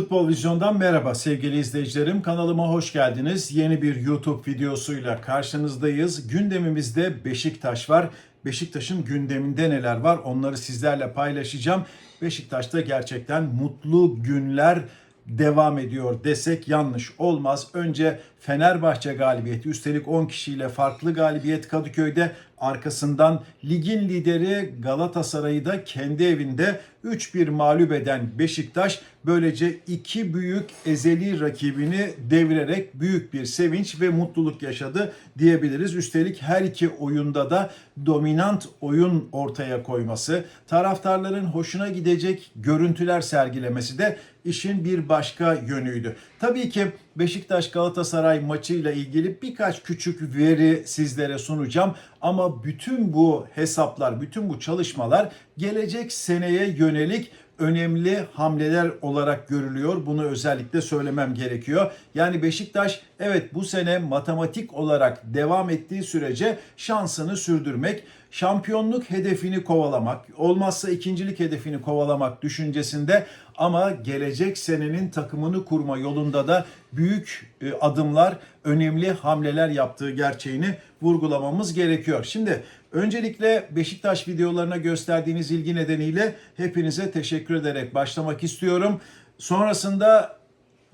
Futbol Vizyon'dan merhaba sevgili izleyicilerim. Kanalıma hoş geldiniz. Yeni bir YouTube videosuyla karşınızdayız. Gündemimizde Beşiktaş var. Beşiktaş'ın gündeminde neler var onları sizlerle paylaşacağım. Beşiktaş'ta gerçekten mutlu günler devam ediyor desek yanlış olmaz. Önce Fenerbahçe galibiyeti üstelik 10 kişiyle farklı galibiyet Kadıköy'de arkasından ligin lideri Galatasaray'ı da kendi evinde 3-1 mağlup eden Beşiktaş böylece iki büyük ezeli rakibini devirerek büyük bir sevinç ve mutluluk yaşadı diyebiliriz. Üstelik her iki oyunda da dominant oyun ortaya koyması, taraftarların hoşuna gidecek görüntüler sergilemesi de işin bir başka yönüydü. Tabii ki Beşiktaş Galatasaray maçıyla ilgili birkaç küçük veri sizlere sunacağım ama bütün bu hesaplar, bütün bu çalışmalar gelecek seneye yönelik önemli hamleler olarak görülüyor. Bunu özellikle söylemem gerekiyor. Yani Beşiktaş evet bu sene matematik olarak devam ettiği sürece şansını sürdürmek, şampiyonluk hedefini kovalamak, olmazsa ikincilik hedefini kovalamak düşüncesinde ama gelecek senenin takımını kurma yolunda da büyük e, adımlar, önemli hamleler yaptığı gerçeğini vurgulamamız gerekiyor. Şimdi öncelikle Beşiktaş videolarına gösterdiğiniz ilgi nedeniyle hepinize teşekkür ederek başlamak istiyorum. Sonrasında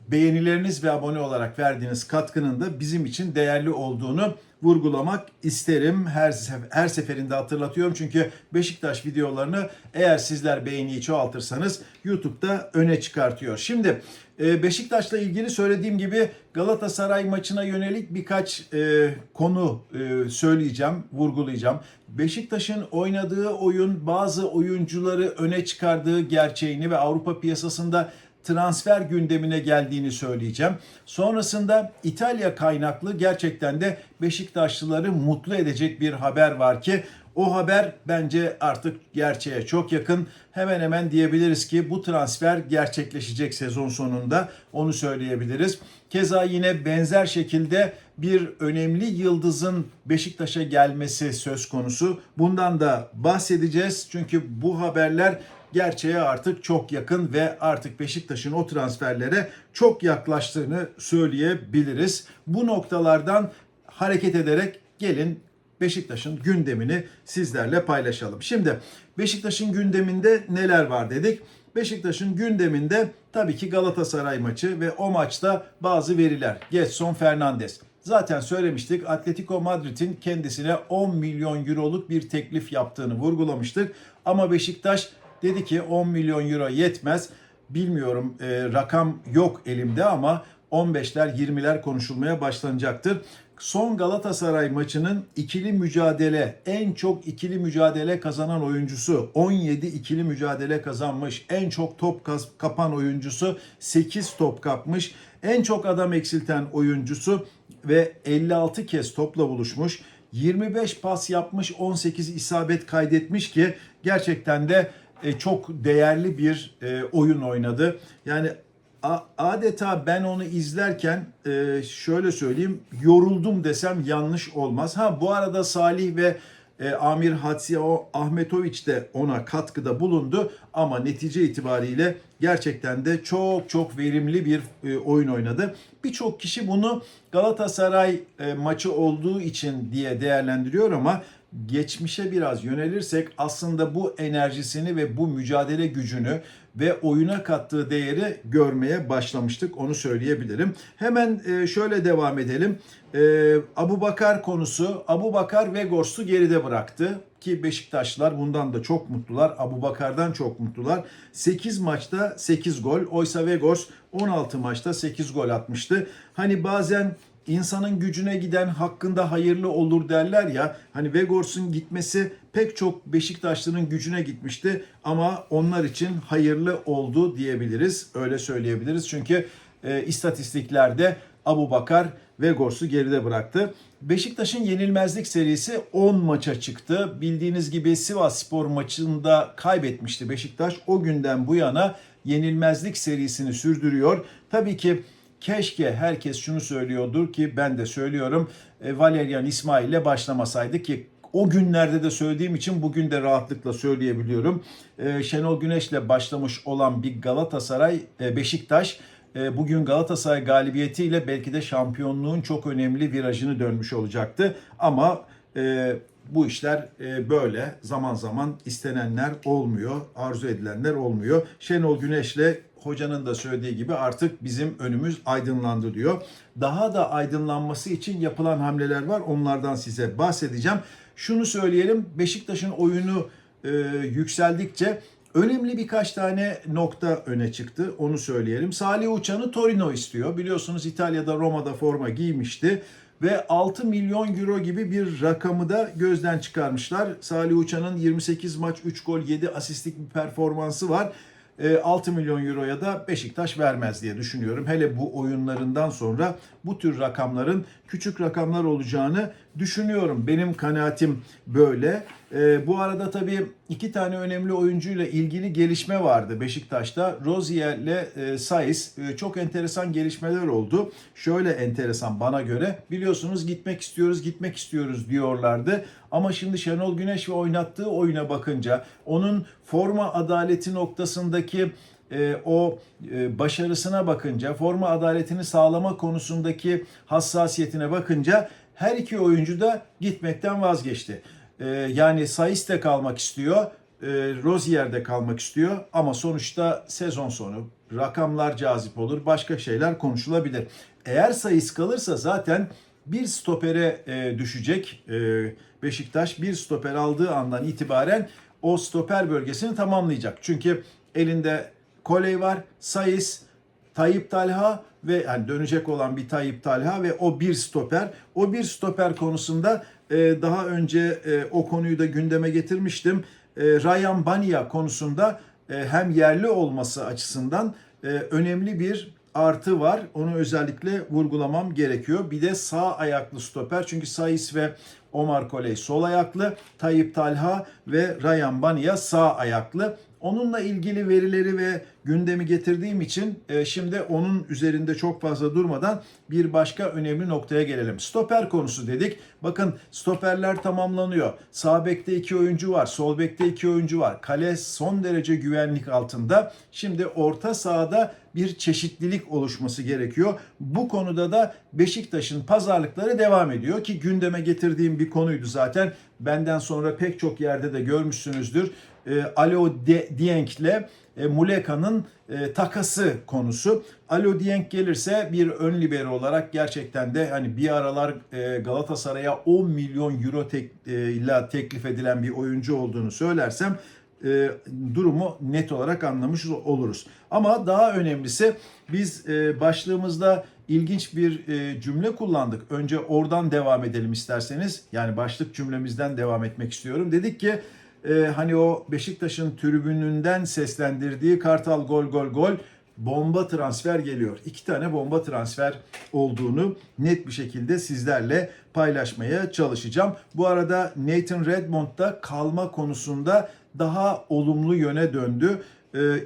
beğenileriniz ve abone olarak verdiğiniz katkının da bizim için değerli olduğunu vurgulamak isterim. Her her seferinde hatırlatıyorum çünkü Beşiktaş videolarını eğer sizler beğeniyi çoğaltırsanız YouTube'da öne çıkartıyor. Şimdi e, Beşiktaş'la ilgili söylediğim gibi Galatasaray maçına yönelik birkaç e, konu e, söyleyeceğim, vurgulayacağım. Beşiktaş'ın oynadığı oyun bazı oyuncuları öne çıkardığı gerçeğini ve Avrupa piyasasında transfer gündemine geldiğini söyleyeceğim. Sonrasında İtalya kaynaklı gerçekten de Beşiktaşlıları mutlu edecek bir haber var ki o haber bence artık gerçeğe çok yakın. Hemen hemen diyebiliriz ki bu transfer gerçekleşecek sezon sonunda. Onu söyleyebiliriz. Keza yine benzer şekilde bir önemli yıldızın Beşiktaş'a gelmesi söz konusu. Bundan da bahsedeceğiz. Çünkü bu haberler gerçeğe artık çok yakın ve artık Beşiktaş'ın o transferlere çok yaklaştığını söyleyebiliriz. Bu noktalardan hareket ederek gelin Beşiktaş'ın gündemini sizlerle paylaşalım. Şimdi Beşiktaş'ın gündeminde neler var dedik. Beşiktaş'ın gündeminde tabii ki Galatasaray maçı ve o maçta bazı veriler. Getson Fernandes. Zaten söylemiştik Atletico Madrid'in kendisine 10 milyon euroluk bir teklif yaptığını vurgulamıştık. Ama Beşiktaş dedi ki 10 milyon euro yetmez. Bilmiyorum e, rakam yok elimde ama 15'ler 20'ler konuşulmaya başlanacaktır. Son Galatasaray maçının ikili mücadele en çok ikili mücadele kazanan oyuncusu 17 ikili mücadele kazanmış. En çok top kapan oyuncusu 8 top kapmış. En çok adam eksilten oyuncusu ve 56 kez topla buluşmuş. 25 pas yapmış, 18 isabet kaydetmiş ki gerçekten de e, çok değerli bir e, oyun oynadı. Yani a- adeta ben onu izlerken e, şöyle söyleyeyim yoruldum desem yanlış olmaz. Ha bu arada Salih ve e, Amir Hatsi o Ahmetoviç de ona katkıda bulundu ama netice itibariyle gerçekten de çok çok verimli bir e, oyun oynadı. Birçok kişi bunu Galatasaray e, maçı olduğu için diye değerlendiriyor ama geçmişe biraz yönelirsek aslında bu enerjisini ve bu mücadele gücünü ve oyuna kattığı değeri görmeye başlamıştık onu söyleyebilirim. Hemen e, şöyle devam edelim. E, Abu Bakar konusu Abu Bakar Vegors'u geride bıraktı ki Beşiktaşlılar bundan da çok mutlular. Abu Bakar'dan çok mutlular. 8 maçta 8 gol. Oysa Vegors 16 maçta 8 gol atmıştı. Hani bazen insanın gücüne giden hakkında hayırlı olur derler ya. Hani Vegors'un gitmesi pek çok Beşiktaşlı'nın gücüne gitmişti ama onlar için hayırlı oldu diyebiliriz. Öyle söyleyebiliriz. Çünkü e, istatistiklerde Abu Bakar Vegors'u geride bıraktı. Beşiktaş'ın yenilmezlik serisi 10 maça çıktı. Bildiğiniz gibi Sivas Spor maçında kaybetmişti Beşiktaş. O günden bu yana yenilmezlik serisini sürdürüyor. Tabii ki keşke herkes şunu söylüyordur ki ben de söylüyorum. E, Valerian İsmail ile başlamasaydı ki o günlerde de söylediğim için bugün de rahatlıkla söyleyebiliyorum. Ee, Şenol Güneş'le başlamış olan bir Galatasaray, e, Beşiktaş e, bugün Galatasaray galibiyetiyle belki de şampiyonluğun çok önemli virajını dönmüş olacaktı. Ama e, bu işler e, böyle zaman zaman istenenler olmuyor, arzu edilenler olmuyor. Şenol Güneş'le hocanın da söylediği gibi artık bizim önümüz aydınlandı diyor. Daha da aydınlanması için yapılan hamleler var. Onlardan size bahsedeceğim. Şunu söyleyelim. Beşiktaş'ın oyunu e, yükseldikçe önemli birkaç tane nokta öne çıktı. Onu söyleyelim. Salih Uçan'ı Torino istiyor. Biliyorsunuz İtalya'da Roma'da forma giymişti ve 6 milyon euro gibi bir rakamı da gözden çıkarmışlar. Salih Uçan'ın 28 maç 3 gol 7 asistlik bir performansı var. E, 6 milyon euroya da Beşiktaş vermez diye düşünüyorum. Hele bu oyunlarından sonra bu tür rakamların küçük rakamlar olacağını düşünüyorum. Benim kanaatim böyle. E, bu arada tabii iki tane önemli oyuncuyla ilgili gelişme vardı Beşiktaş'ta. Rozier ile e, Saiz e, çok enteresan gelişmeler oldu. Şöyle enteresan bana göre. Biliyorsunuz gitmek istiyoruz, gitmek istiyoruz diyorlardı. Ama şimdi Şenol Güneş ve oynattığı oyuna bakınca onun forma adaleti noktasındaki e, o e, başarısına bakınca, forma adaletini sağlama konusundaki hassasiyetine bakınca her iki oyuncu da gitmekten vazgeçti. E, yani Saiz de kalmak istiyor, e, Rozier de kalmak istiyor ama sonuçta sezon sonu rakamlar cazip olur, başka şeyler konuşulabilir. Eğer Saiz kalırsa zaten bir stopere e, düşecek e, Beşiktaş. Bir stoper aldığı andan itibaren o stoper bölgesini tamamlayacak. Çünkü elinde Koley var, Sayıs, Tayyip Talha ve yani dönecek olan bir Tayyip Talha ve o bir stoper. O bir stoper konusunda daha önce e, o konuyu da gündeme getirmiştim. E, Ryan Bania konusunda e, hem yerli olması açısından e, önemli bir artı var. Onu özellikle vurgulamam gerekiyor. Bir de sağ ayaklı stoper. Çünkü Saiz ve Omar Koley sol ayaklı. Tayyip Talha ve Ryan Bania sağ ayaklı. Onunla ilgili verileri ve gündemi getirdiğim için e, şimdi onun üzerinde çok fazla durmadan bir başka önemli noktaya gelelim. Stoper konusu dedik. Bakın stoperler tamamlanıyor. Sağ bekte iki oyuncu var. Sol bekte iki oyuncu var. Kale son derece güvenlik altında. Şimdi orta sahada bir çeşitlilik oluşması gerekiyor. Bu konuda da Beşiktaş'ın pazarlıkları devam ediyor ki gündeme getirdiğim bir konuydu zaten. Benden sonra pek çok yerde de görmüşsünüzdür. E, Alo Dieng'le e, Muleka'nın e, takası konusu. Alo Dieng gelirse bir ön libero olarak gerçekten de hani bir aralar e, Galatasaray'a 10 milyon euro tek, e, ile teklif edilen bir oyuncu olduğunu söylersem e, durumu net olarak anlamış oluruz. Ama daha önemlisi biz e, başlığımızda ilginç bir e, cümle kullandık. Önce oradan devam edelim isterseniz. Yani başlık cümlemizden devam etmek istiyorum. Dedik ki e, hani o Beşiktaş'ın tribününden seslendirdiği Kartal gol gol gol bomba transfer geliyor. İki tane bomba transfer olduğunu net bir şekilde sizlerle paylaşmaya çalışacağım. Bu arada Nathan Redmond da kalma konusunda daha olumlu yöne döndü.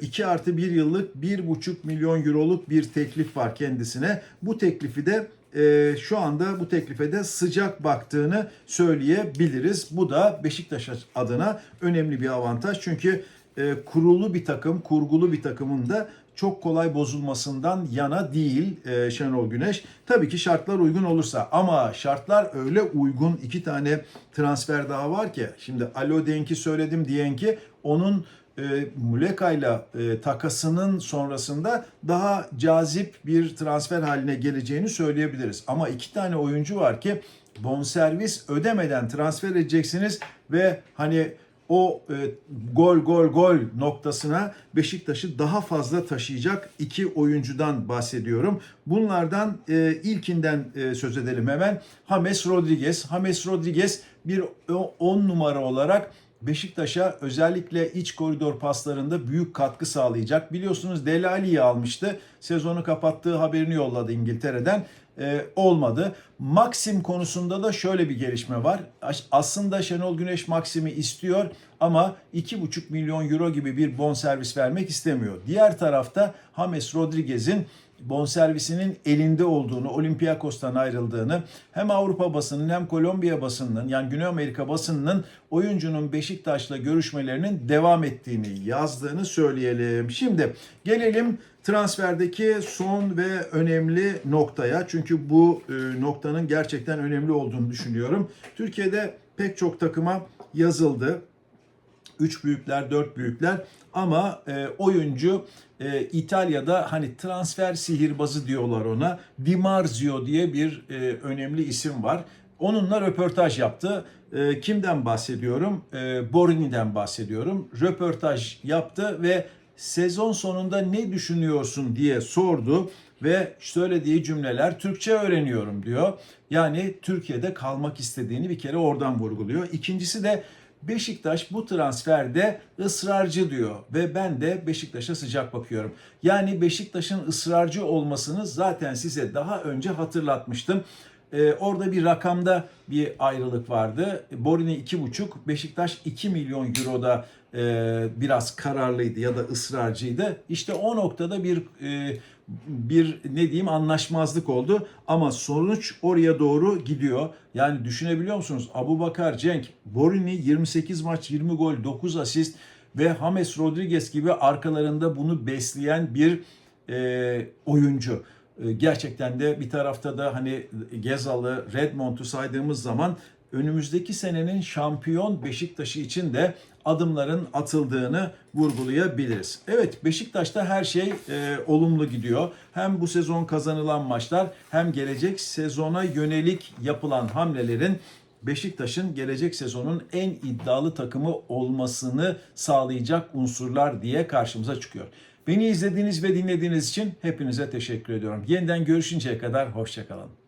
2 artı 1 yıllık 1,5 milyon euroluk bir teklif var kendisine. Bu teklifi de e, şu anda bu teklife de sıcak baktığını söyleyebiliriz. Bu da Beşiktaş adına önemli bir avantaj. Çünkü e, kurulu bir takım, kurgulu bir takımın da çok kolay bozulmasından yana değil e, Şenol Güneş. Tabii ki şartlar uygun olursa ama şartlar öyle uygun iki tane transfer daha var ki şimdi Alo Denk'i söyledim diyen ki onun e, Muleka ile e, takasının sonrasında daha cazip bir transfer haline geleceğini söyleyebiliriz. Ama iki tane oyuncu var ki bonservis ödemeden transfer edeceksiniz ve hani o e, gol gol gol noktasına Beşiktaş'ı daha fazla taşıyacak iki oyuncudan bahsediyorum. Bunlardan e, ilkinden e, söz edelim hemen. James Rodriguez. James Rodriguez bir 10 numara olarak Beşiktaş'a özellikle iç koridor paslarında büyük katkı sağlayacak. Biliyorsunuz Delali'yi almıştı. Sezonu kapattığı haberini yolladı İngiltere'den. Ee, olmadı. Maxim konusunda da şöyle bir gelişme var. Aslında Şenol Güneş Maxim'i istiyor ama 2,5 milyon euro gibi bir bon servis vermek istemiyor. Diğer tarafta James Rodriguez'in bonservisinin elinde olduğunu, Olympiakos'tan ayrıldığını hem Avrupa basının hem Kolombiya basınının yani Güney Amerika basınının oyuncunun Beşiktaş'la görüşmelerinin devam ettiğini yazdığını söyleyelim. Şimdi gelelim transferdeki son ve önemli noktaya. Çünkü bu e, noktanın gerçekten önemli olduğunu düşünüyorum. Türkiye'de pek çok takıma yazıldı. Üç büyükler, dört büyükler ama e, oyuncu e, İtalya'da hani transfer sihirbazı diyorlar ona. Di Marzio diye bir e, önemli isim var. Onunla röportaj yaptı. E, kimden bahsediyorum? E, Borini'den bahsediyorum. Röportaj yaptı ve sezon sonunda ne düşünüyorsun diye sordu ve söylediği cümleler Türkçe öğreniyorum diyor. Yani Türkiye'de kalmak istediğini bir kere oradan vurguluyor. İkincisi de Beşiktaş bu transferde ısrarcı diyor ve ben de Beşiktaş'a sıcak bakıyorum. Yani Beşiktaş'ın ısrarcı olmasını zaten size daha önce hatırlatmıştım. Ee, orada bir rakamda bir ayrılık vardı. Borini 2,5, Beşiktaş 2 milyon euroda e, biraz kararlıydı ya da ısrarcıydı. İşte o noktada bir e, bir ne diyeyim anlaşmazlık oldu ama sonuç oraya doğru gidiyor. Yani düşünebiliyor musunuz? Abu Bakar, Cenk, Borini 28 maç 20 gol 9 asist ve James Rodriguez gibi arkalarında bunu besleyen bir e, oyuncu. E, gerçekten de bir tarafta da hani Gezal'ı, Redmond'u saydığımız zaman önümüzdeki senenin şampiyon Beşiktaş'ı için de adımların atıldığını vurgulayabiliriz. Evet Beşiktaş'ta her şey e, olumlu gidiyor. Hem bu sezon kazanılan maçlar hem gelecek sezona yönelik yapılan hamlelerin Beşiktaş'ın gelecek sezonun en iddialı takımı olmasını sağlayacak unsurlar diye karşımıza çıkıyor. Beni izlediğiniz ve dinlediğiniz için hepinize teşekkür ediyorum. Yeniden görüşünceye kadar hoşçakalın.